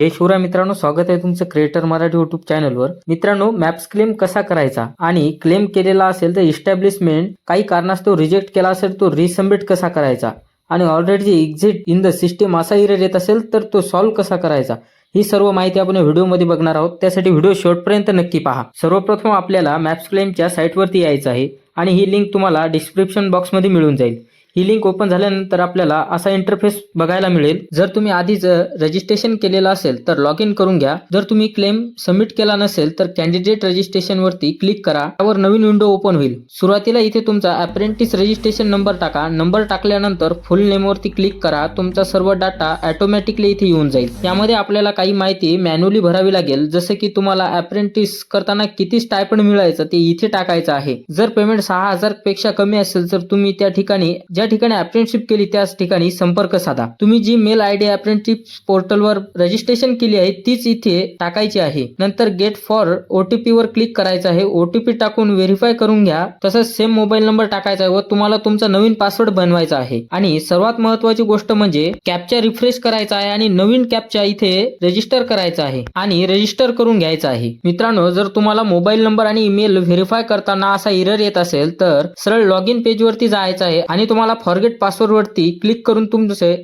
हे शिवराय मित्रांनो स्वागत आहे तुमचं क्रिएटर मराठी युट्यूब चॅनलवर मित्रांनो मॅप्स क्लेम कसा करायचा आणि क्लेम केलेला असेल तर इस्टॅब्लिशमेंट काही कारणास्तव रिजेक्ट केला असेल तो रिसबमिट कसा करायचा? आणि already exit in the system असा इरेर येत असेल तर तो सॉल्व्ह कसा करायचा? ही सर्व माहिती आपण व्हिडिओमध्ये बघणार आहोत. त्यासाठी व्हिडिओ शेवटपर्यंत नक्की पहा. सर्वप्रथम आपल्याला मॅप्स क्लेमच्या साईटवरती यायचं आहे आणि ही लिंक तुम्हाला डिस्क्रिप्शन बॉक्समध्ये मिळून जाईल. ही लिंक ओपन झाल्यानंतर आपल्याला असा इंटरफेस बघायला मिळेल. जर तुम्ही आधीच रजिस्ट्रेशन केलेलं असेल तर लॉग इन करून घ्या. जर तुम्ही क्लेम सबमिट केला नसेल तर कॅन्डिडेट रजिस्ट्रेशन वरती क्लिक करा. त्यावर नवीन विंडो ओपन होईल. सुरुवातीला इथे तुमचा अप्रेंटिस रजिस्ट्रेशन नंबर टाका. नंबर टाकल्यानंतर फुल नेम वरती क्लिक करा. तुमचा सर्व डाटा ऑटोमॅटिकली इथे येऊन जाईल. यामध्ये आपल्याला काही माहिती मॅन्युअली भरावी लागेल. जसं की तुम्हाला अप्रेंटिस करताना किती स्टायपंड मिळायचं ते इथे टाकायचं आहे. जर पेमेंट सहा हजारपेक्षा कमी असेल तर तुम्ही त्या ठिकाणी ज्या ठिकाणी अप्रेंटशिप केली त्याच ठिकाणी संपर्क साधा. तुम्ही Gmail I D apprenticeship पोर्टलवर रजिस्ट्रेशन केली आहे तीच इथे टाकायची आहे. नंतर गेट फॉर ओटीपी वर क्लिक करायचं आहे. ओटीपी टाकून व्हेरीफाय करून घ्या. तसंच सेम मोबाईल नंबर टाकायचा आहे व तुम्हाला तुमचा नवीन पासवर्ड बनवायचा आहे. आणि सर्वात महत्वाची गोष्ट म्हणजे कॅपचा रिफ्रेश करायचा आहे आणि नवीन कॅपचा इथे रजिस्टर करायचा आहे आणि रजिस्टर करून घ्यायचा आहे. मित्रांनो जर तुम्हाला मोबाईल नंबर आणि ईमेल व्हेरीफाय करताना असा इरर येत असेल तर सरळ लॉग इन पेज वरती जायचं आहे आणि तुम्हाला फॉरगेट पासवर्डवरती क्लिक करून तुमचे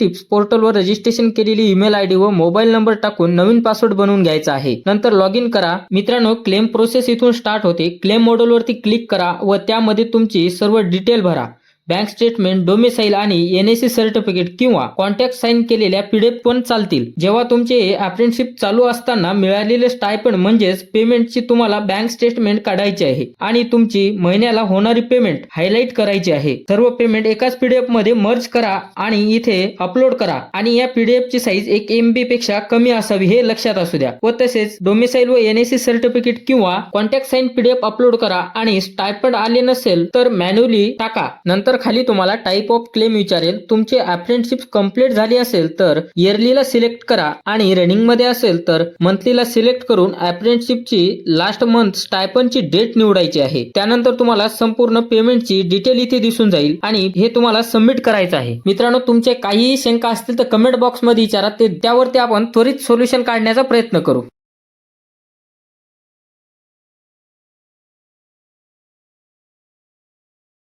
टिप्स पोर्टलवर रजिस्ट्रेशन केलेली ईमेल आयडी व मोबाईल नंबर टाकून नवीन पासवर्ड बनवून घ्यायचा आहे. नंतर लॉग इन करा. मित्रांनो क्लेम प्रोसेस इथून स्टार्ट होते. क्लेम मॉडेलवरती क्लिक करा व त्यामध्ये तुमची सर्व डिटेल भरा. बँक स्टेटमेंट डोमिसाईल आणि एनएसी सर्टिफिकेट किंवा कॉन्टॅक्ट साईन केलेल्या पीडीएफ पण चालतील. जेव्हा तुमचे अप्रेंटशिप चालू असताना मिळालेले स्टायपंड म्हणजेच पेमेंटची तुम्हाला बँक स्टेटमेंट काढायची आहे आणि तुमची महिन्याला होणारी पेमेंट हायलाईट करायची आहे. सर्व पेमेंट एकाच पीडीएफमध्ये मर्ज करा आणि इथे अपलोड करा आणि या पीडीएफ ची साईज एक एमबी पेक्षा कमी असावी हे लक्षात असू द्या. व तसेच डोमिसाईल व एनएसी सर्टिफिकेट किंवा कॉन्टॅक्ट साईन पीडीएफ अपलोड करा आणि स्टायपंड आले नसेल तर मॅन्युअली टाका. नंतर खाली तुम्हाला टाईप ऑफ क्लेम विचारेल. तुमचे अप्रेंटिसशिप कंप्लीट झाली असेल तर इयरलीला सिलेक्ट करा आणि रनिंगमध्ये असेल तर मंथलीला सिलेक्ट करून अप्रेंटिसशिपची लास्ट मंथ स्टायपनची डेट निवडायची आहे. त्यानंतर तुम्हाला संपूर्ण पेमेंटची डिटेल इथे दिसून जाईल आणि हे तुम्हाला सबमिट करायचं आहे. मित्रांनो तुमचे काहीही शंका असतील तर कमेंट बॉक्समध्ये विचारा. ते त्यावरती आपण त्वरित सोल्युशन काढण्याचा प्रयत्न करू.